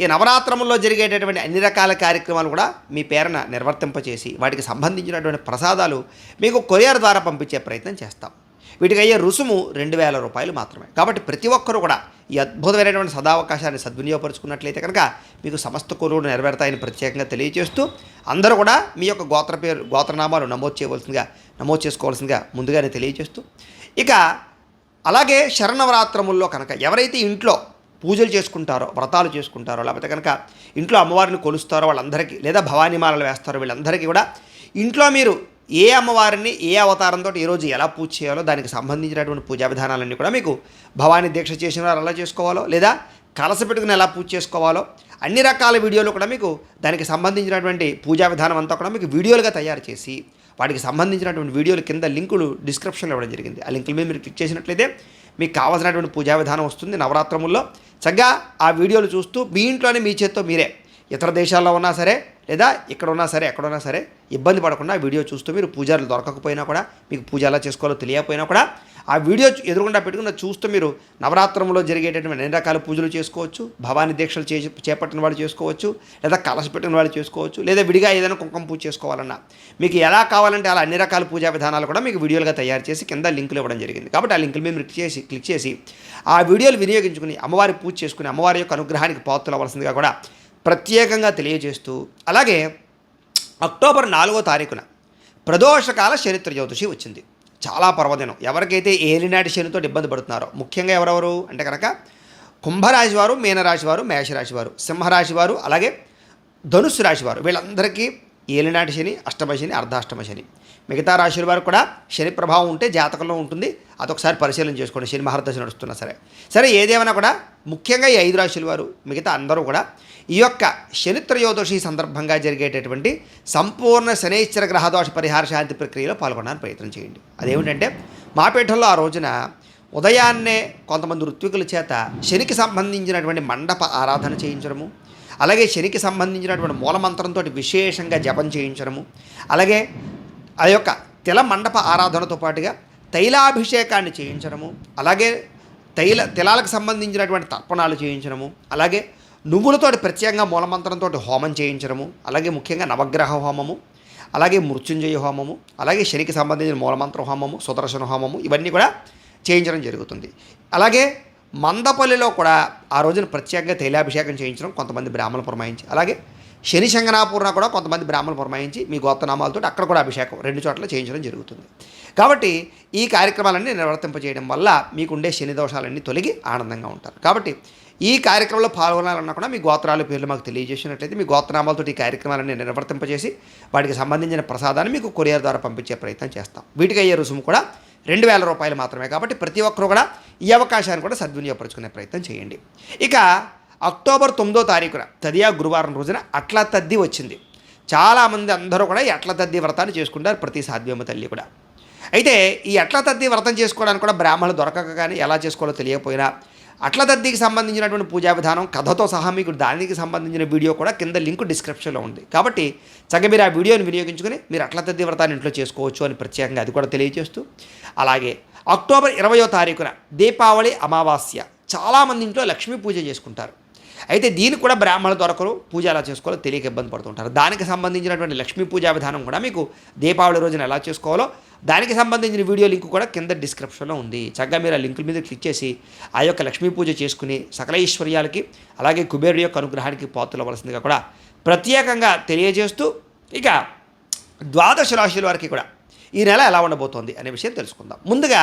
ఈ నవరాత్రముల్లో జరిగేటటువంటి అన్ని రకాల కార్యక్రమాలు కూడా మీ పేరున నిర్వర్తింపచేసి వాటికి సంబంధించినటువంటి ప్రసాదాలు మీకు కొరియర్ ద్వారా పంపించే ప్రయత్నం చేస్తాం. వీటికి అయ్యే రుసుము రెండు వేల రూపాయలు మాత్రమే. కాబట్టి ప్రతి ఒక్కరూ కూడా ఈ అద్భుతమైనటువంటి సదావకాశాన్ని సద్వినియోగపరుచుకున్నట్లయితే కనుక మీకు సమస్త కోరువులు నెరవేరుతాయని ప్రత్యేకంగా తెలియజేస్తూ అందరూ కూడా మీ యొక్క గోత్ర పేరు గోత్రనామాలు నమోదు చేయవలసిందిగా నమోదు చేసుకోవాల్సిందిగా ముందుగానే తెలియజేస్తూ. ఇక అలాగే శరణవరాత్రముల్లో కనుక ఎవరైతే ఇంట్లో పూజలు చేసుకుంటారో వ్రతాలు చేసుకుంటారో లేకపోతే కనుక ఇంట్లో అమ్మవారిని కొలుస్తారో వాళ్ళందరికీ లేదా భవానీమాలలు వేస్తారో వీళ్ళందరికీ కూడా ఇంట్లో మీరు ఏ అమ్మవారిని ఏ అవతారంతో ఈరోజు ఎలా పూజ చేయాలో దానికి సంబంధించినటువంటి పూజా విధానాలన్నీ కూడా మీకు భవానీ దీక్ష చేసిన వారు ఎలా చేసుకోవాలో లేదా కలస పెట్టుకుని ఎలా పూజ చేసుకోవాలో అన్ని రకాల వీడియోలు కూడా మీకు దానికి సంబంధించినటువంటి పూజా విధానం అంతా కూడా మీకు వీడియోలుగా తయారు చేసి వాటికి సంబంధించినటువంటి వీడియోలు కింద లింకులు డిస్క్రిప్షన్లో ఇవ్వడం జరిగింది. ఆ లింకుల మీద మీరు క్లిక్ చేసినట్లయితే మీకు కావాల్సినటువంటి పూజా విధానం వస్తుంది నవరాత్రముల్లో. చక్కగా ఆ వీడియోలు చూస్తూ మీ ఇంట్లోనే మీ చేత్తో మీరే. ఇతర దేశాల్లో ఉన్నా సరే లేదా ఇక్కడ ఉన్నా సరే ఎక్కడున్నా సరే ఇబ్బంది పడకుండా వీడియో చూస్తూ మీరు పూజారులు దొరకకపోయినా కూడా మీకు పూజ ఎలా చేసుకోవాలో తెలియకపోయినా కూడా ఆ వీడియో ఎదురుగుండా పెట్టుకున్న చూస్తూ మీరు నవరాత్రంలో జరిగేటటువంటి అన్ని రకాల పూజలు చేసుకోవచ్చు భవానీ దీక్షలు చే చేపట్టిన వాళ్ళు చేసుకోవచ్చు లేదా కలసి పెట్టిన వాళ్ళు చేసుకోవచ్చు లేదా విడిగా ఏదైనా కుంకుమ పూజ చేసుకోవాలన్నా మీకు ఎలా కావాలంటే అలా అన్ని రకాల పూజా విధానాలు కూడా మీకు వీడియోలుగా తయారు చేసి కింద లింకులు ఇవ్వడం జరిగింది. కాబట్టి ఆ లింకులు మీరు క్లిక్ చేసి క్లిక్ చేసి ఆ వీడియోలు వినియోగించుకుని అమ్మవారి పూజ చేసుకుని అమ్మవారి యొక్క అనుగ్రహానికి పాత్రలు అవ్వాల్సిందిగా కూడా ప్రత్యేకంగా తెలియజేస్తూ అలాగే అక్టోబర్ నాలుగో తారీఖున ప్రదోషకాల చరిత్ర జ్యోతిషి వచ్చింది. చాలా పర్వదినం. ఎవరికైతే ఏలినాటి శనితో ఇబ్బంది పడుతున్నారో ముఖ్యంగా ఎవరెవరు అంటే కనుక కుంభరాశి వారు మీనరాశి వారు మేషరాశి వారు సింహరాశి వారు అలాగే ధనుస్సు రాశి వారు వీళ్ళందరికీ ఏలినాటి శని అష్టమ శని అర్ధాష్టమ శని. మిగతా రాశుల వారు కూడా శని ప్రభావం ఉంటే జాతకంలో ఉంటుంది. అదొకసారి పరిశీలన చేసుకోండి. శని మహర్దశ నడుస్తున్నా సరే. సరే ఏదేమైనా కూడా ముఖ్యంగా ఈ ఐదు రాశుల వారు మిగతా అందరూ కూడా ఈ యొక్క శనిత్రయోదశి సందర్భంగా జరిగేటటువంటి సంపూర్ణ శనైశ్వర గ్రహదోష పరిహార శాంతి ప్రక్రియలో పాల్గొనడానికి ప్రయత్నం చేయండి. అదేమిటంటే మా ఆ రోజున ఉదయాన్నే కొంతమంది ఋత్వికుల చేత శనికి సంబంధించినటువంటి మండప ఆరాధన చేయించడము అలాగే శనికి సంబంధించినటువంటి మూలమంత్రంతో విశేషంగా జపం చేయించడము అలాగే ఆ యొక్క తిల మండప ఆరాధనతో పాటుగా తైలాభిషేకాన్ని చేయించడము అలాగే తైల తిలాలకు సంబంధించినటువంటి తర్పణాలు చేయించడము అలాగే నువ్వులతోటి ప్రత్యేకంగా మూలమంత్రంతో హోమం చేయించడము అలాగే ముఖ్యంగా నవగ్రహ హోమము అలాగే మృత్యుంజయ హోమము అలాగే శనికి సంబంధించిన మూలమంత్ర హోమము సుదర్శన హోమము ఇవన్నీ కూడా చేయించడం జరుగుతుంది. అలాగే మందపల్లిలో కూడా ఆ రోజున ప్రత్యేకంగా తైలాభిషేకం చేయించడం కొంతమంది బ్రాహ్మణులు పురమాయించి అలాగే శని శంగనాపూర్ణ కూడా కొంతమంది బ్రాహ్మణులు పురమాయించి మీ గోత్రనామాలతో అక్కడ కూడా అభిషేకం రెండు చోట్ల చేయించడం జరుగుతుంది. కాబట్టి ఈ కార్యక్రమాలన్నీ నిర్వర్తింపజేయడం వల్ల మీకుండే శని దోషాలన్నీ తొలగి ఆనందంగా ఉంటారు. కాబట్టి ఈ కార్యక్రమంలో పాల్గొనాలన్నా కూడా మీ గోత్రాల పేర్లు మాకు తెలియజేసినట్లయితే మీ గోత్రనామాలతో ఈ కార్యక్రమాలన్నీ నిర్వర్తింపజేసి వాటికి సంబంధించిన ప్రసాదాన్ని మీకు కొరియర్ ద్వారా పంపించే ప్రయత్నం చేస్తాం. వీటికి అయ్యే రుసుము కూడా రెండు వేల రూపాయలు మాత్రమే. కాబట్టి ప్రతి ఒక్కరు కూడా ఈ అవకాశాన్ని కూడా సద్వినియోగపరుచుకునే ప్రయత్నం చేయండి. ఇక అక్టోబర్ తొమ్మిదో తారీఖున తదియా గురువారం రోజున అట్లా తద్ది వచ్చింది. చాలామంది అందరూ కూడా ఈ అట్ల తద్ది వ్రతాన్ని చేసుకుంటారు ప్రతి సాధ్యమ తల్లి కూడా. అయితే ఈ అట్ల తద్ది వ్రతం చేసుకోవడానికి కూడా బ్రాహ్మణులు దొరకక కానీ ఎలా చేసుకోవాలో తెలియకపోయినా అట్లతద్దికి సంబంధించినటువంటి పూజా విధానం కథతో సహా మీకు దానికి సంబంధించిన వీడియో కూడా కింద లింక్ డిస్క్రిప్షన్లో ఉంది. కాబట్టి చక్కగా మీరు ఆ వీడియోని వినియోగించుకుని మీరు అట్ల దద్దీ వ్రతాన్ని ఇంట్లో చేసుకోవచ్చు అని ప్రత్యేకంగా అది కూడా తెలియజేస్తూ అలాగే అక్టోబర్ ఇరవయో తారీఖున దీపావళి అమావాస్య. చాలామంది ఇంట్లో లక్ష్మీ పూజ చేసుకుంటారు. అయితే దీనికి కూడా బ్రాహ్మణుల దొరకరు పూజ ఎలా చేసుకోవాలో తెలియక ఇబ్బంది పడుతుంటారు. దానికి సంబంధించినటువంటి లక్ష్మీ పూజా విధానం కూడా మీకు దీపావళి రోజున ఎలా చేసుకోవాలో దానికి సంబంధించిన వీడియో లింక్ కూడా కింద డిస్క్రిప్షన్లో ఉంది. చక్కగా మీరు ఆ లింకుల మీద క్లిక్ చేసి ఆ యొక్క లక్ష్మీ పూజ చేసుకుని సకల ఐశ్వర్యాలకి అలాగే కుబేరుడి యొక్క అనుగ్రహానికి పాత్రలవలసిందిగా కూడా ప్రత్యేకంగా తెలియజేస్తూ ఇక ద్వాదశ రాశుల వారికి కూడా ఈ నెల ఎలా ఉండబోతోంది అనే విషయం తెలుసుకుందాం. ముందుగా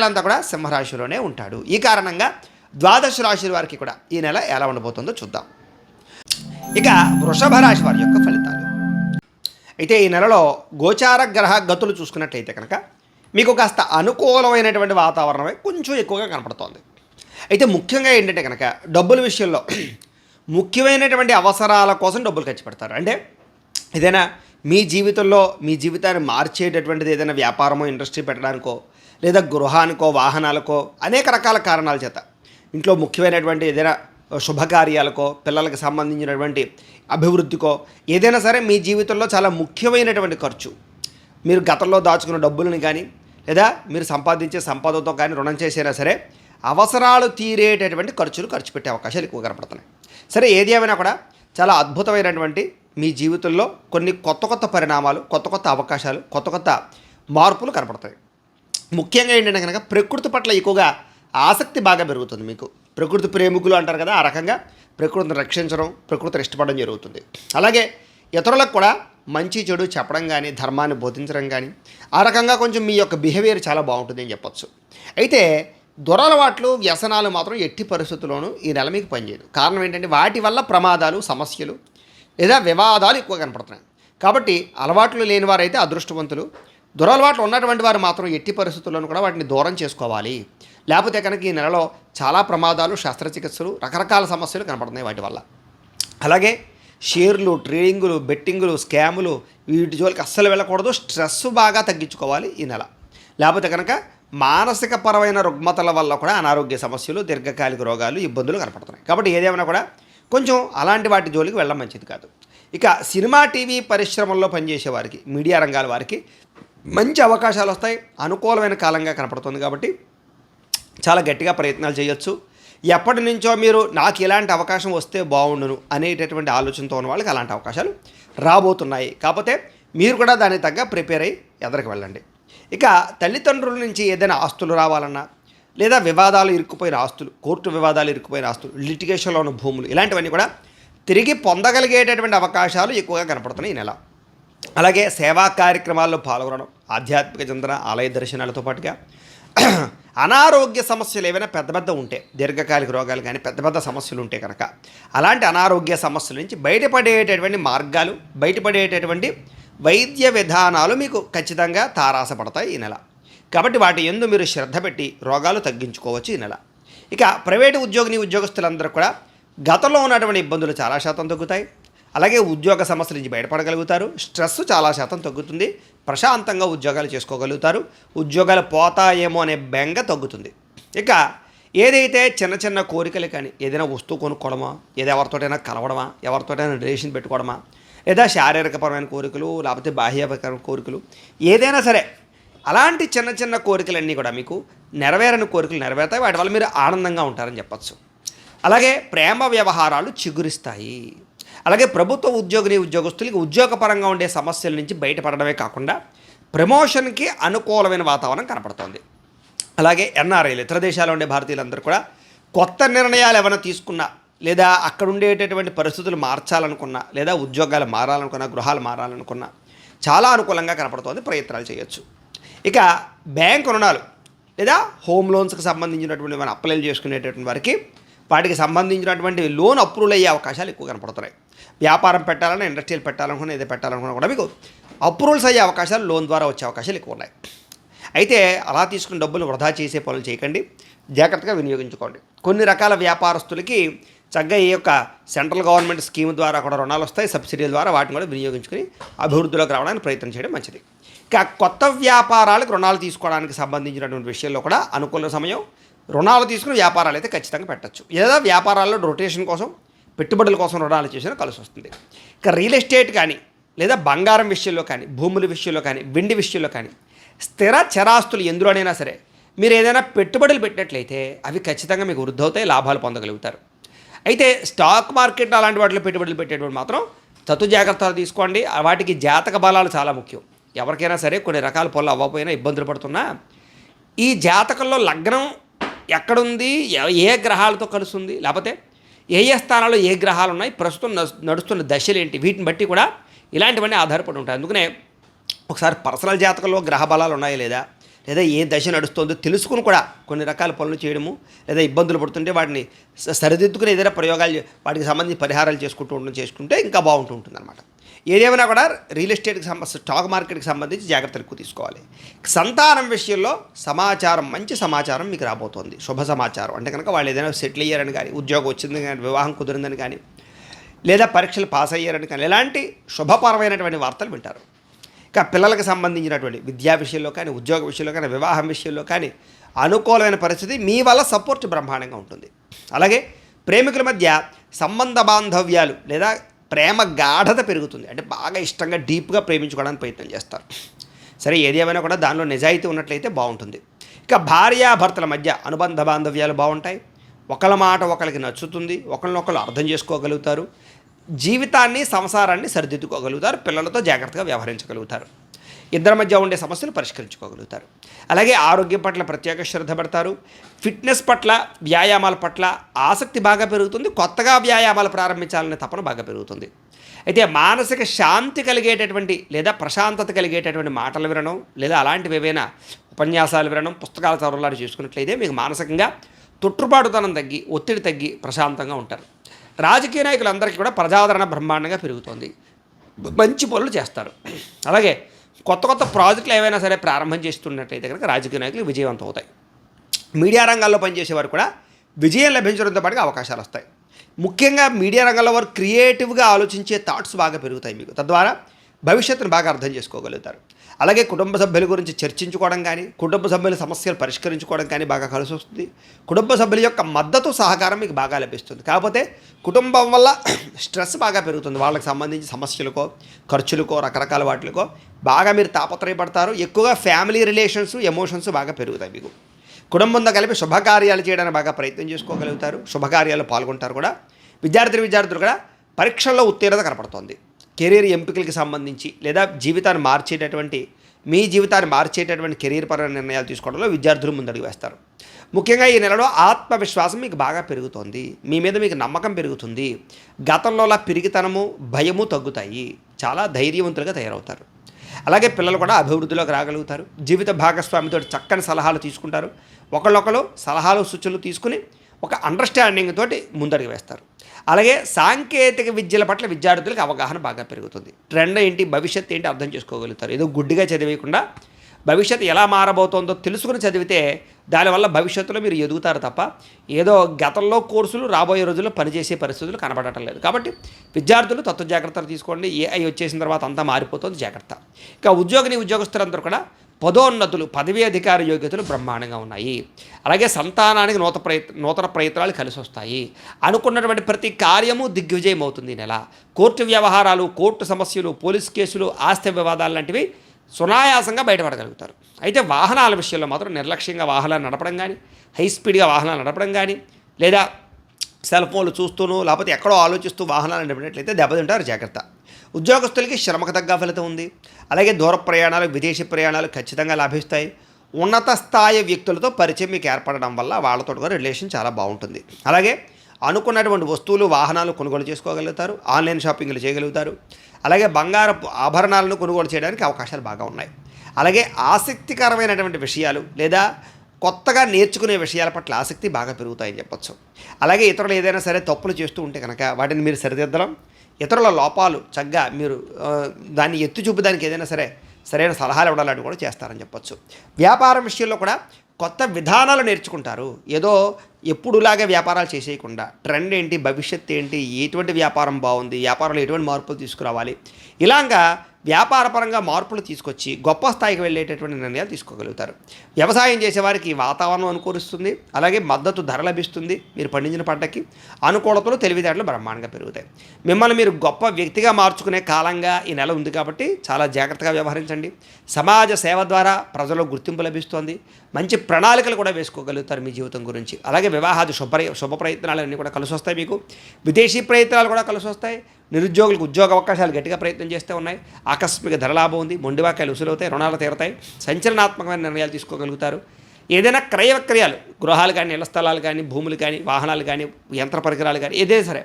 నెలంతా కూడా సింహరాశిలోనే ఉంటాడు. ఈ కారణంగా ద్వాదశ రాశి వారికి కూడా ఈ నెల ఎలా ఉండబోతుందో చూద్దాం. ఇక వృషభ రాశి వారి యొక్క ఫలితాలు. అయితే ఈ నెలలో గోచార గ్రహ గతులు చూసుకున్నట్లయితే కనుక మీకు కాస్త అనుకూలమైనటువంటి వాతావరణమే కొంచెం ఎక్కువగా కనపడుతోంది. అయితే ముఖ్యంగా ఏంటంటే కనుక డబ్బుల విషయంలో ముఖ్యమైనటువంటి అవసరాల కోసం డబ్బులు ఖర్చు పెడతారు. అంటే ఏదైనా మీ జీవితంలో మీ జీవితాన్ని మార్చేటటువంటిది ఏదైనా వ్యాపారమో ఇండస్ట్రీ పెట్టడానికో లేదా గృహానికో వాహనాలకో అనేక రకాల కారణాల చేత ఇంట్లో ముఖ్యమైనటువంటి ఏదైనా శుభకార్యాలకో పిల్లలకు సంబంధించినటువంటి అభివృద్ధికో ఏదైనా సరే మీ జీవితంలో చాలా ముఖ్యమైనటువంటి ఖర్చు. మీరు గతంలో దాచుకున్న డబ్బులను కానీ లేదా మీరు సంపాదించే సంపదతో కానీ రుణం చేసినా సరే అవసరాలు తీరేటటువంటి ఖర్చులు ఖర్చు పెట్టే అవకాశాలు ఎక్కువ కనపడుతున్నాయి. సరే ఏది ఏమైనా కూడా చాలా అద్భుతమైనటువంటి మీ జీవితంలో కొన్ని కొత్త కొత్త పరిణామాలు కొత్త కొత్త అవకాశాలు కొత్త కొత్త మార్పులు కనపడతాయి. ముఖ్యంగా ఏంటంటే కనుక ప్రకృతి పట్ల ఎక్కువగా ఆసక్తి బాగా పెరుగుతుంది మీకు. ప్రకృతి ప్రేమికులు అంటారు కదా ఆ రకంగా. ప్రకృతిని రక్షించడం ప్రకృతిని ఇష్టపడడం జరుగుతుంది. అలాగే ఇతరులకు కూడా మంచి చెడు చెప్పడం కానీ ధర్మాన్ని బోధించడం కానీ ఆ రకంగా కొంచెం మీ యొక్క బిహేవియర్ చాలా బాగుంటుంది అని చెప్పొచ్చు. అయితే దురలవాట్లు వ్యసనాలు మాత్రం ఎట్టి పరిస్థితుల్లోనూ ఈ నెల మీకు పనిచేయదు. కారణం ఏంటంటే వాటి వల్ల ప్రమాదాలు సమస్యలు లేదా వివాదాలు ఎక్కువ కనపడుతున్నాయి. కాబట్టి అలవాట్లు లేని వారైతే అదృష్టవంతులు. దురలవాట్లు ఉన్నటువంటి వారు మాత్రం ఎట్టి పరిస్థితుల్లోనూ కూడా వాటిని దూరం చేసుకోవాలి. లేకపోతే కనుక ఈ నెలలో చాలా ప్రమాదాలు శస్త్రచికిత్సలు రకరకాల సమస్యలు కనపడుతున్నాయి వాటి వల్ల. అలాగే షేర్లు ట్రేడింగులు బెట్టింగులు స్కాములు వీటి జోలికి అస్సలు వెళ్ళకూడదు. స్ట్రెస్ బాగా తగ్గించుకోవాలి ఈ నెల. లేకపోతే కనుక మానసిక పరమైన రుగ్మతల వల్ల కూడా అనారోగ్య సమస్యలు దీర్ఘకాలిక రోగాలు ఇబ్బందులు కనపడుతున్నాయి. కాబట్టి ఏదేమైనా కూడా కొంచెం అలాంటి వాటి జోలికి వెళ్ళడం మంచిది కాదు. ఇక సినిమా టీవీ పరిశ్రమల్లో పనిచేసే వారికి మీడియా రంగాల వారికి మంచి అవకాశాలు వస్తాయి. అనుకూలమైన కాలంగా కనపడుతుంది కాబట్టి చాలా గట్టిగా ప్రయత్నాలు చేయొచ్చు. ఎప్పటి నుంచో మీరు నాకు ఇలాంటి అవకాశం వస్తే బాగుండును అనేటటువంటి ఆలోచనతో ఉన్న వాళ్ళకి అలాంటి అవకాశాలు రాబోతున్నాయి. కాకపోతే మీరు కూడా దానికి తగ్గ ప్రిపేర్ అయ్యి ఎదరికి వెళ్ళండి. ఇక తల్లిదండ్రుల నుంచి ఏదైనా ఆస్తులు రావాలన్నా లేదా వివాదాలు ఇరుక్కుపోయిన ఆస్తులు కోర్టు వివాదాలు ఇరుక్కుపోయిన ఆస్తులు లిటిగేషన్లో ఉన్న భూములు ఇలాంటివన్నీ కూడా తిరిగి పొందగలిగేటటువంటి అవకాశాలు ఎక్కువగా కనపడుతున్నాయి ఈ నెల. అలాగే సేవా కార్యక్రమాల్లో పాల్గొనడం ఆధ్యాత్మిక చింతన ఆలయ దర్శనాలతో పాటుగా అనారోగ్య సమస్యలు ఏవైనా పెద్ద పెద్ద ఉంటే దీర్ఘకాలిక రోగాలు కానీ పెద్ద పెద్ద సమస్యలు ఉంటే కనుక అలాంటి అనారోగ్య సమస్యల నుంచి బయటపడేటటువంటి మార్గాలు బయటపడేటటువంటి వైద్య విధానాలు మీకు ఖచ్చితంగా తారాసపడతాయి ఈ నెల. కాబట్టి వాటి ఎందు మీరు శ్రద్ధ పెట్టి రోగాలు తగ్గించుకోవచ్చు ఈ నెల. ఇక ప్రైవేటు ఉద్యోగిని ఉద్యోగస్తులందరూ కూడా గతంలో ఉన్నటువంటి ఇబ్బందులు చాలా శాతం తగ్గుతాయి. అలాగే ఉద్యోగ సమస్యల నుంచి బయటపడగలుగుతారు. స్ట్రెస్ చాలా శాతం తగ్గుతుంది. ప్రశాంతంగా ఉద్యోగాలు చేసుకోగలుగుతారు. ఉద్యోగాలు పోతాయేమో అనే బెంగ తగ్గుతుంది. ఇక ఏదైతే చిన్న చిన్న కోరికలు కానీ ఏదైనా వస్తువు కొనుక్కోవడమా ఏదో ఎవరితోటైనా కలవడమా ఎవరితోటైనా రిలేషన్ పెట్టుకోవడమా లేదా శారీరకపరమైన కోరికలు లేకపోతే బాహ్యపరమైన కోరికలు ఏదైనా సరే అలాంటి చిన్న చిన్న కోరికలన్నీ కూడా మీకు నెరవేరని కోరికలు నెరవేరుతాయి. వాటి వల్ల మీరు ఆనందంగా ఉంటారని చెప్పచ్చు. అలాగే ప్రేమ వ్యవహారాలు చిగురిస్తాయి. అలాగే ప్రభుత్వ ఉద్యోగిని ఉద్యోగస్తులకి ఉద్యోగపరంగా ఉండే సమస్యల నుంచి బయటపడడమే కాకుండా ప్రమోషన్కి అనుకూలమైన వాతావరణం కనపడుతోంది. అలాగే ఎన్ఆర్ఐలు ఇతర దేశాల్లో ఉండే భారతీయులందరూ కూడా కొత్త నిర్ణయాలు ఏమైనా తీసుకున్నా లేదా అక్కడ ఉండేటటువంటి పరిస్థితులు మార్చాలనుకున్నా లేదా ఉద్యోగాలు మారాలనుకున్నా గృహాలు మారాలనుకున్నా చాలా అనుకూలంగా కనపడుతోంది ప్రయత్నాలు చేయొచ్చు. ఇక బ్యాంకు రుణాలు లేదా హోమ్ లోన్స్కి సంబంధించినటువంటి మనం అప్లైలు చేసుకునేటటువంటి వారికి వాటికి సంబంధించినటువంటి లోన్ అప్రూవల్ అయ్యే అవకాశాలు ఎక్కువ కనపడుతున్నాయి. వ్యాపారం పెట్టాలన్నా ఇండస్ట్రియల్ పెట్టాలనుకున్నా ఏదో పెట్టాలనుకున్నా కూడా మీకు అప్రూవల్స్ అయ్యే అవకాశాలు లోన్ ద్వారా వచ్చే అవకాశాలు ఎక్కువ ఉన్నాయి. అయితే అలా తీసుకున్న డబ్బులు వృధా చేసే పనులు చేయకండి. జాగ్రత్తగా వినియోగించుకోండి. కొన్ని రకాల వ్యాపారస్తులకి చక్కగా ఈ యొక్క సెంట్రల్ గవర్నమెంట్ స్కీమ్ ద్వారా కూడా రుణాలు వస్తాయి. సబ్సిడీల ద్వారా వాటిని కూడా వినియోగించుకుని అభివృద్ధిలోకి రావడానికి ప్రయత్నం చేయడం మంచిది. కొత్త వ్యాపారాలకు రుణాలు తీసుకోవడానికి సంబంధించినటువంటి విషయంలో కూడా అనుకూల సమయం రుణాలు తీసుకుని వ్యాపారాలు అయితే ఖచ్చితంగా పెట్టచ్చు. లేదా వ్యాపారాల్లో రొటేషన్ కోసం పెట్టుబడుల కోసం రుణాలు చేసినా కలిసి వస్తుంది. ఇక రియల్ ఎస్టేట్ కానీ లేదా బంగారం విషయంలో కానీ భూముల విషయంలో కానీ వెండి విషయంలో కానీ స్థిర చరాస్తులు ఎందులోనైనా సరే మీరు ఏదైనా పెట్టుబడులు పెట్టినట్లయితే అవి ఖచ్చితంగా మీకు వృద్ధి అవుతాయి లాభాలు పొందగలుగుతారు. అయితే స్టాక్ మార్కెట్ అలాంటి వాటిలో పెట్టుబడులు పెట్టేటువంటి మాత్రం తత్తు జాగ్రత్తలు తీసుకోండి. వాటికి జాతక బలాలు చాలా ముఖ్యం. ఎవరికైనా సరే కొన్ని రకాల పనులు అవ్వకపోయినా ఇబ్బందులు పడుతున్నా ఈ జాతకంలో లగ్నం ఎక్కడుంది? ఏ గ్రహాలతో కలుస్తుంది? లేకపోతే ఏ ఏ స్థానాల్లో ఏ గ్రహాలు ఉన్నాయి? ప్రస్తుతం నడు- నడుస్తున్న దశలు ఏంటి? వీటిని బట్టి కూడా ఇలాంటివన్నీ ఆధారపడి ఉంటాయి. అందుకనే ఒకసారి పర్సనల్ జాతకంలో గ్రహ బలాలు ఉన్నాయా లేదా? లేదా ఏ దశ నడుస్తుందో తెలుసుకుని కూడా కొన్ని రకాల పనులు చేయడము లేదా ఇబ్బందులు పడుతుంటే వాటిని సరిదిద్దుకుని ఏదైనా ప్రయోగాలు వాటికి సంబంధించి పరిహారాలు చేసుకుంటూ ఉండడం చేసుకుంటే ఇంకా బాగుంటూ ఉంటుంది అనమాట ఏదేమైనా కూడా రియల్ ఎస్టేట్కి సంబంధించి స్టాక్ మార్కెట్కి సంబంధించి జాగ్రత్తలు ఎక్కువ తీసుకోవాలి. సంతానం విషయంలో సమాచారం మంచి సమాచారం మీకు రాబోతోంది. శుభ సమాచారం. అంటే కనుక వాళ్ళు ఏదైనా సెటిల్ అయ్యారని కానీ ఉద్యోగం వచ్చింది కానీ వివాహం కుదిరిందని కానీ లేదా పరీక్షలు పాస్ అయ్యారని కానీ ఇలాంటి శుభపరమైనటువంటి వార్తలు వింటారు. ఇక పిల్లలకు సంబంధించినటువంటి విద్యా విషయంలో కానీ ఉద్యోగ విషయంలో కానీ వివాహం విషయంలో కానీ అనుకూలమైన పరిస్థితి మీ వల్ల సపోర్ట్ బ్రహ్మాండంగా ఉంటుంది. అలాగే ప్రేమికుల మధ్య సంబంధ బాంధవ్యాలు లేదా ప్రేమ గాఢత పెరుగుతుంది. అంటే బాగా ఇష్టంగా డీప్గా ప్రేమించుకోవడానికి ప్రయత్నం చేస్తారు. సరే ఏది ఏమైనా కూడా దానిలో నిజాయితీ ఉన్నట్లయితే బాగుంటుంది. ఇక భార్యాభర్తల మధ్య అనుబంధ బాంధవ్యాలు బాగుంటాయి. ఒకళ్ళ మాట ఒకరికి నచ్చుతుంది. ఒకరినొకరు అర్థం చేసుకోగలుగుతారు. జీవితాన్ని సంసారాన్ని సరిదిద్దుకోగలుగుతారు. పిల్లలతో జాగ్రత్తగా వ్యవహరించగలుగుతారు. ఇద్దరి మధ్య ఉండే సమస్యలు పరిష్కరించుకోగలుగుతారు. అలాగే ఆరోగ్యం పట్ల ప్రత్యేక శ్రద్ధ పడతారు. ఫిట్నెస్ పట్ల వ్యాయామాల పట్ల ఆసక్తి బాగా పెరుగుతుంది. కొత్తగా వ్యాయామాలు ప్రారంభించాలనే తపన బాగా పెరుగుతుంది. అయితే మానసిక శాంతి కలిగేటటువంటి లేదా ప్రశాంతత కలిగేటటువంటి మాటలు వినడం లేదా అలాంటివి ఏవైనా ఉపన్యాసాలు వినడం పుస్తకాల చదవలాంటి చేసుకున్నట్లయితే మీకు మానసికంగా తొట్టుబాటుతనం తగ్గి ఒత్తిడి తగ్గి ప్రశాంతంగా ఉంటారు. రాజకీయ నాయకులందరికీ కూడా ప్రజాదరణ బ్రహ్మాండంగా పెరుగుతుంది. మంచి పనులు చేస్తారు. అలాగే కొత్త కొత్త ప్రాజెక్టులు ఏవైనా సరే ప్రారంభం చేస్తున్నట్లయితే కనుక రాజకీయ నాయకులు విజయవంతం అవుతాయి. మీడియా రంగాల్లో పనిచేసేవారు కూడా విజయం లభించడంతో పాటుగా అవకాశాలు వస్తాయి. ముఖ్యంగా మీడియా రంగంలో వారు క్రియేటివ్గా ఆలోచించే థాట్స్ బాగా పెరుగుతాయి మీకు. తద్వారా భవిష్యత్తును బాగా అర్థం చేసుకోగలుగుతారు. అలాగే కుటుంబ సభ్యుల గురించి చర్చించుకోవడం కానీ కుటుంబ సభ్యుల సమస్యలు పరిష్కరించుకోవడం కానీ బాగా కలిసి వస్తుంది కుటుంబ సభ్యుల యొక్క మద్దతు సహకారం మీకు బాగా లభిస్తుంది. కాకపోతే కుటుంబం వల్ల స్ట్రెస్ బాగా పెరుగుతుంది. వాళ్ళకి సంబంధించి సమస్యలకో ఖర్చులకో రకరకాల వాటికో బాగా మీరు తాపత్రయపడతారు. ఎక్కువగా ఫ్యామిలీ రిలేషన్స్ ఎమోషన్స్ బాగా పెరుగుతాయి మీకు. కుటుంబంతో కలిపి శుభకార్యాలు చేయడానికి బాగా ప్రయత్నం చేసుకోగలుగుతారు. శుభకార్యాలు పాల్గొంటారు కూడా. విద్యార్థులు విద్యార్థులు కూడా పరీక్షల్లో ఉత్తీర్ణత కనపడుతోంది. కెరీర్ ఎంపికలకి సంబంధించి లేదా జీవితాన్ని మార్చేటటువంటి మీ జీవితాన్ని మార్చేటటువంటి కెరీర్ పరమైన నిర్ణయాలు తీసుకోవడంలో విద్యార్థులు ముందడుగు వేస్తారు. ముఖ్యంగా ఈ నెలలో ఆత్మవిశ్వాసం మీకు బాగా పెరుగుతోంది. మీ మీద మీకు నమ్మకం పెరుగుతుంది. గతంలోలా పిరిగితనము భయము తగ్గుతాయి. చాలా ధైర్యవంతులుగా తయారవుతారు. అలాగే పిల్లలు కూడా అభివృద్ధిలోకి రాగలుగుతారు. జీవిత భాగస్వామితో చక్కని సలహాలు తీసుకుంటారు. ఒకళ్ళొకరు సలహాలు సూచనలు తీసుకుని ఒక అండర్స్టాండింగ్ తోటి ముందడుగు వేస్తారు. అలాగే సాంకేతిక విద్యల పట్ల విద్యార్థులకు అవగాహన బాగా పెరుగుతుంది. ట్రెండ్ ఏంటి భవిష్యత్ ఏంటి అర్థం చేసుకోగలుగుతారు. ఏదో గుడ్డిగా చదివేయకుండా భవిష్యత్తు ఎలా మారబోతోందో తెలుసుకుని చదివితే దానివల్ల భవిష్యత్తులో మీరు ఎదుగుతారు తప్ప ఏదో గతంలో కోర్సులు రాబోయే రోజుల్లో పనిచేసే పరిస్థితులు కనబడటం లేదు. కాబట్టి విద్యార్థులు తత్వ జాగ్రత్తలు తీసుకోండి. ఏఐ వచ్చేసిన తర్వాత అంతా మారిపోతుంది. జాగ్రత్త. ఇక ఉద్యోగిని ఉద్యోగస్తులందరూ కూడా పదోన్నతులు పదవీ అధికార యోగ్యతలు బ్రహ్మాండంగా ఉన్నాయి. అలాగే సంతానానికి నూతన ప్రయత్ నూతన ప్రయత్నాలు కలిసి వస్తాయి. అనుకున్నటువంటి ప్రతి కార్యము దిగ్విజయం అవుతుంది ఈ నెల. కోర్టు వ్యవహారాలు కోర్టు సమస్యలు పోలీస్ కేసులు ఆస్తి వివాదాలు లాంటివి సునాయాసంగా బయటపడగలుగుతారు. అయితే వాహనాల విషయంలో మాత్రం నిర్లక్ష్యంగా వాహనాలు నడపడం కానీ హై స్పీడ్గా వాహనాలు నడపడం కానీ లేదా సెల్ ఫోన్లు చూస్తూనూ లేకపోతే ఎక్కడో ఆలోచిస్తూ వాహనాలు నడిపినట్లయితే దెబ్బతింటారు జాగ్రత్త. ఉద్యోగస్తులకి శ్రమకు తగ్గ ఫలితం ఉంది. అలాగే దూర ప్రయాణాలు విదేశీ ప్రయాణాలు ఖచ్చితంగా లాభిస్తాయి. ఉన్నత స్థాయి వ్యక్తులతో పరిచయం మీకు ఏర్పడడం వల్ల వాళ్ళతో కూడా రిలేషన్ చాలా బాగుంటుంది. అలాగే అనుకున్నటువంటి వస్తువులు వాహనాలు కొనుగోలు చేసుకోగలుగుతారు ఆన్లైన్ షాపింగ్లు చేయగలుగుతారు. అలాగే బంగారపు ఆభరణాలను కొనుగోలు చేయడానికి అవకాశాలు బాగా ఉన్నాయి. అలాగే ఆసక్తికరమైనటువంటి విషయాలు లేదా కొత్తగా నేర్చుకునే విషయాల పట్ల ఆసక్తి బాగా పెరుగుతాయని చెప్పొచ్చు. అలాగే ఇతరులు ఏదైనా సరే తప్పులు చేస్తూ ఉంటే కనుక వాటిని మీరు సరిదిద్దడం ఇతరుల లోపాలు చక్కగా మీరు దాన్ని ఎత్తి చూపడానికి ఏదైనా సరే సరైన సలహాలు ఇవ్వాలని కూడా చేస్తారని చెప్పొచ్చు. వ్యాపారం విషయంలో కూడా కొత్త విధానాలు నేర్చుకుంటారు. ఏదో ఎప్పుడులాగా వ్యాపారాలు చేసేయకుండా ట్రెండ్ ఏంటి భవిష్యత్ ఏంటి ఎటువంటి వ్యాపారం బాగుంది వ్యాపారంలో ఎటువంటి మార్పులు తీసుకురావాలి ఇలాగా వ్యాపారపరంగా మార్పులు తీసుకొచ్చి గొప్ప స్థాయికి వెళ్ళేటటువంటి నిర్ణయాలు తీసుకోగలుగుతారు. వ్యవసాయం చేసేవారికి వాతావరణం అనుకూలిస్తుంది. అలాగే మద్దతు ధర లభిస్తుంది. మీరు పండించిన పంటకి అనుకూలతలు తెలివితేటలు బ్రహ్మాండంగా పెరుగుతాయి. మిమ్మల్ని మీరు గొప్ప వ్యక్తిగా మార్చుకునే కాలంగా ఈ నెల ఉంది కాబట్టి చాలా జాగ్రత్తగా వ్యవహరించండి. సమాజ సేవ ద్వారా ప్రజలకు గుర్తింపు లభిస్తోంది. మంచి ప్రణాళికలు కూడా వేసుకోగలుగుతారు మీ జీవితం గురించి. అలాగే వివాహాది శుభ శుభ ప్రయత్నాలు అన్నీ కూడా కలిసి వస్తాయి మీకు. విదేశీ ప్రయత్నాలు కూడా కలిసి వస్తాయి నిరుద్యోగులకు ఉద్యోగ అవకాశాలు గట్టిగా ప్రయత్నం చేస్తూ ఉన్నాయి. ఆకస్మిక ధరలాభం ఉంది. మొండివాకాయలు ఉసులవుతాయి రుణాలు తీరతాయి. సంచలనాత్మకమైన నిర్ణయాలు తీసుకోగలుగుతారు. ఏదైనా క్రయ విక్రయాలు గృహాలు కానీ ఇళ్ళ స్థలాలు కానీ భూములు కానీ వాహనాలు కానీ యంత్ర పరికరాలు కానీ ఏదైనా సరే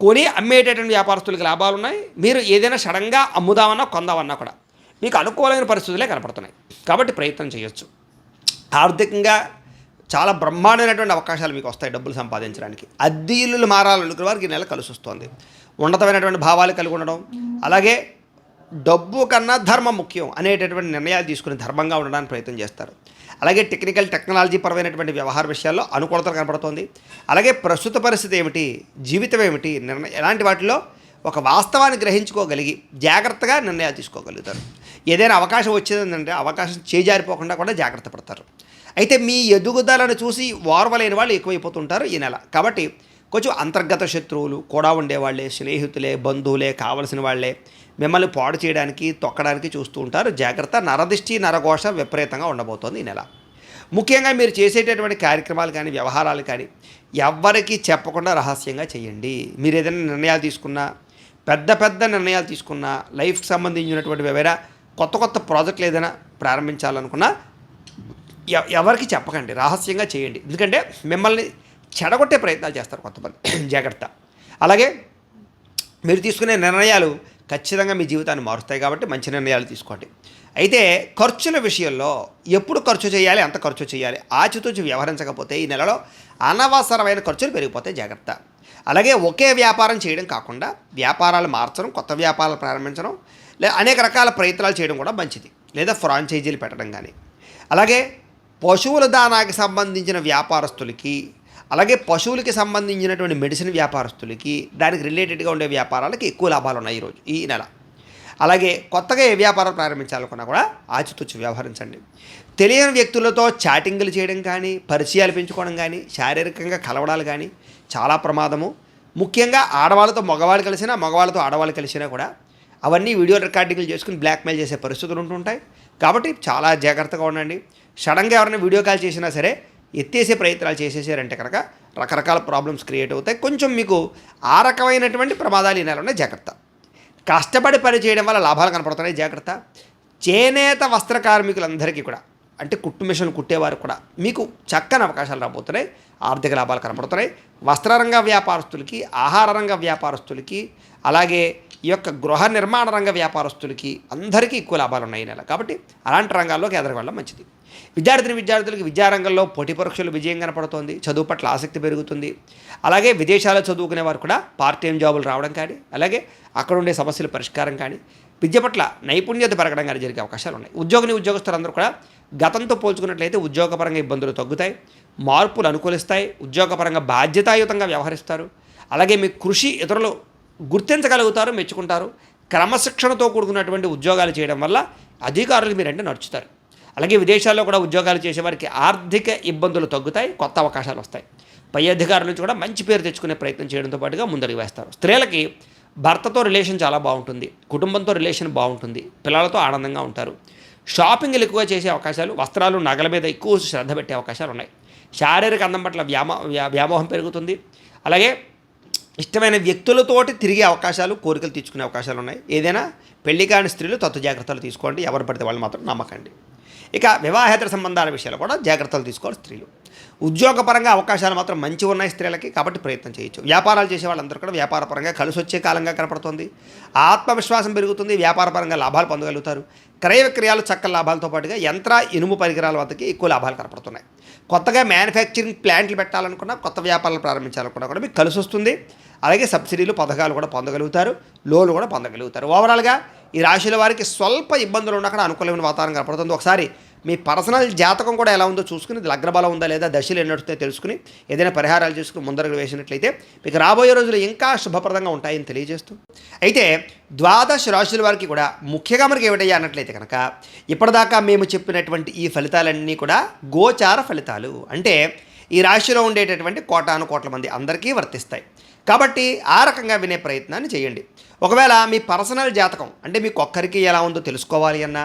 కొని అమ్మేటటువంటి వ్యాపారస్తులకు లాభాలు ఉన్నాయి. మీరు ఏదైనా సడన్గా అమ్ముదామన్నా కొందామన్నా కూడా మీకు అనుకూలమైన పరిస్థితులే కనపడుతున్నాయి. కాబట్టి ప్రయత్నం చేయొచ్చు. ఆర్థికంగా చాలా బ్రహ్మాండమైనటువంటి అవకాశాలు మీకు వస్తాయి డబ్బులు సంపాదించడానికి. అద్దె ఇల్లులు మారాలనుకునే వారికి ఈ నెల కలిసి వస్తుంది. ఉన్నతమైనటువంటి భావాలు కలిగి ఉండడం అలాగే డబ్బు కన్నా ధర్మం ముఖ్యం అనేటటువంటి నిర్ణయాలు తీసుకుని ధర్మంగా ఉండడానికి ప్రయత్నం చేస్తారు. అలాగే టెక్నికల్ టెక్నాలజీ పరమైనటువంటి వ్యవహార విషయాల్లో అనుకూలత కనపడుతోంది. అలాగే ప్రస్తుత పరిస్థితి ఏమిటి జీవితం ఏమిటి నిర్ణయం ఎలాంటి వాటిలో ఒక వాస్తవాన్ని గ్రహించుకోగలిగి జాగ్రత్తగా నిర్ణయాలు తీసుకోగలుగుతారు. ఏదైనా అవకాశం వచ్చేదంటే అవకాశం చేజారిపోకుండా కూడా జాగ్రత్త పడతారు. అయితే మీ ఎదుగుదలను చూసి ఓర్వలేని వాళ్ళు ఎక్కువైపోతుంటారు ఈ నెల. కాబట్టి కొంచెం అంతర్గత శత్రువులు కూడా ఉండేవాళ్ళే స్నేహితులే బంధువులే కావలసిన వాళ్ళే మిమ్మల్ని పాడు చేయడానికి తొక్కడానికి చూస్తూ ఉంటారు. జాగ్రత్త నరదిష్టి నరఘోష విపరీతంగా ఉండబోతోంది ఈ నెల. ముఖ్యంగా మీరు చేసేటటువంటి కార్యక్రమాలు కానీ వ్యవహారాలు కానీ ఎవ్వరికీ చెప్పకుండా రహస్యంగా చేయండి. మీరు ఏదైనా నిర్ణయాలు తీసుకున్నా పెద్ద పెద్ద నిర్ణయాలు తీసుకున్నా లైఫ్కి సంబంధించినటువంటి ఏవైనా కొత్త కొత్త ప్రాజెక్టులు ఏదైనా ప్రారంభించాలనుకున్నా ఎవరికి చెప్పకండి రహస్యంగా చేయండి. ఎందుకంటే మిమ్మల్ని చెడగొట్టే ప్రయత్నాలు చేస్తారు కొంతమంది. జాగ్రత్త. అలాగే మీరు తీసుకునే నిర్ణయాలు ఖచ్చితంగా మీ జీవితాన్ని మారుస్తాయి కాబట్టి మంచి నిర్ణయాలు తీసుకోండి. అయితే ఖర్చుల విషయంలో ఎప్పుడు ఖర్చు చేయాలి ఎంత ఖర్చు చేయాలి ఆచితూచి వ్యవహరించకపోతే ఈ నెలలో అనవసరమైన ఖర్చులు పెరిగిపోతాయి జాగ్రత్త. అలాగే ఒకే వ్యాపారం చేయడం కాకుండా వ్యాపారాలు మార్చడం కొత్త వ్యాపారాలు ప్రారంభించడం లేదా అనేక రకాల ప్రయత్నాలు చేయడం కూడా మంచిది. లేదా ఫ్రాంచైజీలు పెట్టడం కానీ. అలాగే పశువుల దానాకి సంబంధించిన వ్యాపారస్తులకి అలాగే పశువులకి సంబంధించినటువంటి మెడిసిన్ వ్యాపారస్తులకి దానికి రిలేటెడ్గా ఉండే వ్యాపారాలకి ఎక్కువ లాభాలు ఉన్నాయి ఈరోజు ఈ నెల. అలాగే కొత్తగా ఏ వ్యాపారం ప్రారంభించాలనుకున్నా కూడా ఆచితూచి వ్యవహరించండి. తెలియని వ్యక్తులతో చాటింగ్లు చేయడం కానీ పరిచయాలు పెంచుకోవడం కానీ శారీరకంగా కలవడాలు కానీ చాలా ప్రమాదము. ముఖ్యంగా ఆడవాళ్ళతో మగవాళ్ళు కలిసినా మగవాళ్ళతో ఆడవాళ్ళు కలిసినా కూడా అవన్నీ వీడియో రికార్డింగ్లు చేసుకుని బ్లాక్మెయిల్ చేసే పరిస్థితులు ఉంటుంటాయి. కాబట్టి చాలా జాగ్రత్తగా ఉండండి. సడన్గా ఎవరైనా వీడియో కాల్ చేసినా సరే ఎత్తేసే ప్రయత్నాలు చేసేసారంటే కనుక రకరకాల ప్రాబ్లమ్స్ క్రియేట్ అవుతాయి. కొంచెం మీకు ఆ రకమైనటువంటి ప్రమాదాలు ఈ నెల ఉన్నాయి జాగ్రత్త. కష్టపడి పని చేయడం వల్ల లాభాలు కనపడుతున్నాయి జాగ్రత్త. చేనేత వస్త్ర కార్మికులందరికీ కూడా అంటే కుట్టు మిషన్లు కుట్టేవారు కూడా మీకు చక్కని అవకాశాలు రాబోతున్నాయి. ఆర్థిక లాభాలు కనపడుతున్నాయి. వస్త్రరంగ వ్యాపారస్తులకి ఆహార రంగ వ్యాపారస్తులకి అలాగే ఈ యొక్క గృహ నిర్మాణ రంగ వ్యాపారస్తులకి అందరికీ ఎక్కువ లాభాలు ఉన్నాయి నెల. కాబట్టి అలాంటి రంగాల్లోకి ఎదగడం మంచిది. విద్యార్థిని విద్యార్థులకి విద్యారంగంలో పోటీ పరీక్షలు విజయం కనపడుతోంది. చదువు పట్ల ఆసక్తి పెరుగుతుంది. అలాగే విదేశాల్లో చదువుకునే వారు కూడా పార్ట్ టైం జాబులు రావడం కానీ అలాగే అక్కడ ఉండే సమస్యల పరిష్కారం కానీ విద్య పట్ల నైపుణ్యత పెరగడం కానీ జరిగే అవకాశాలు ఉన్నాయి. ఉద్యోగిని ఉద్యోగస్తులందరూ కూడా గతంతో పోల్చుకున్నట్లయితే ఉద్యోగపరంగా ఇబ్బందులు తగ్గుతాయి. మార్పులు అనుకూలిస్తాయి. ఉద్యోగపరంగా బాధ్యతాయుతంగా వ్యవహరిస్తారు. అలాగే మీ కృషి ఇతరులు గుర్తించగలుగుతారు మెచ్చుకుంటారు. క్రమశిక్షణతో కూడుకున్నటువంటి ఉద్యోగాలు చేయడం వల్ల అధికారులు మీరంటే నడుచుతారు. అలాగే విదేశాల్లో కూడా ఉద్యోగాలు చేసేవారికి ఆర్థిక ఇబ్బందులు తగ్గుతాయి కొత్త అవకాశాలు వస్తాయి. పై అధికారుల నుంచి కూడా మంచి పేరు తెచ్చుకునే ప్రయత్నం చేయడంతో పాటుగా ముందడుగు వేస్తారు. స్త్రీలకి భర్తతో రిలేషన్ చాలా బాగుంటుంది కుటుంబంతో రిలేషన్ బాగుంటుంది పిల్లలతో ఆనందంగా ఉంటారు. షాపింగ్లు ఎక్కువ చేసే అవకాశాలు వస్త్రాలు నగల మీద ఎక్కువ శ్రద్ధ పెట్టే అవకాశాలు ఉన్నాయి. శారీరక అందం పట్ల వ్యామో వ్యా- వ్యామోహం పెరుగుతుంది. అలాగే ఇష్టమైన వ్యక్తులతోటి తిరిగే అవకాశాలు కోరికలు తీర్చుకునే అవకాశాలు ఉన్నాయి. ఏదైనా పెళ్ళి కాని స్త్రీలు తత్వ జాగ్రత్తలు తీసుకోండి. ఎవరు పడితే వాళ్ళు మాత్రం నమ్మకండి. ఇక వివాహేతర సంబంధాల విషయాలు కూడా జాగ్రత్తలు తీసుకోవాలి స్త్రీలు. ఉద్యోగపరంగా అవకాశాలు మాత్రం మంచి ఉన్నాయి స్త్రీలకి కాబట్టి ప్రయత్నం చేయొచ్చు. వ్యాపారాలు చేసే వాళ్ళందరూ కూడా వ్యాపారపరంగా కలిసి వచ్చే కాలంగా కనపడుతుంది. ఆత్మవిశ్వాసం పెరుగుతుంది వ్యాపారపరంగా లాభాలు పొందగలుగుతారు. క్రయ విక్రయాలు చక్కల లాభాలతో పాటుగా యంత్ర ఇనుము పరికరాల వద్దకి ఎక్కువ లాభాలు కనపడుతున్నాయి. కొత్తగా మ్యానుఫ్యాక్చరింగ్ ప్లాంట్లు పెట్టాలనుకున్నా కొత్త వ్యాపారాలు ప్రారంభించాలనుకున్నా కూడా మీకు కలిసి వస్తుంది. అలాగే సబ్సిడీలు పథకాలు కూడా పొందగలుగుతారు లోన్లు కూడా పొందగలుగుతారు. ఓవరాల్గా ఈ రాశుల వారికి స్వల్ప ఇబ్బందులు ఉండకుండా అనుకూలమైన వాతావరణం కనపడుతుంది. ఒకసారి మీ పర్సనల్ జాతకం కూడా ఎలా ఉందో చూసుకుని లగ్నబలం ఉందా లేదా దశలు ఎన్నట్టు తెలుసుకుని ఏదైనా పరిహారాలు చేసుకుని ముందరకు వేసినట్లయితే మీకు రాబోయే రోజులు ఇంకా శుభప్రదంగా ఉంటాయని తెలియజేస్తూ. అయితే ద్వాదశ రాశుల వారికి కూడా ముఖ్యంగా మనకి ఏమిటయ్యా అన్నట్లయితే కనుక ఇప్పటిదాకా మేము చెప్పినటువంటి ఈ ఫలితాలన్నీ కూడా గోచార ఫలితాలు. అంటే ఈ రాశిలో ఉండేటటువంటి కోటాను కోట్ల మంది అందరికీ వర్తిస్తాయి. కాబట్టి ఆ రకంగా వినే ప్రయత్నాన్ని చేయండి. ఒకవేళ మీ పర్సనల్ జాతకం అంటే మీకు ఒక్కరికి ఎలా ఉందో తెలుసుకోవాలి అన్నా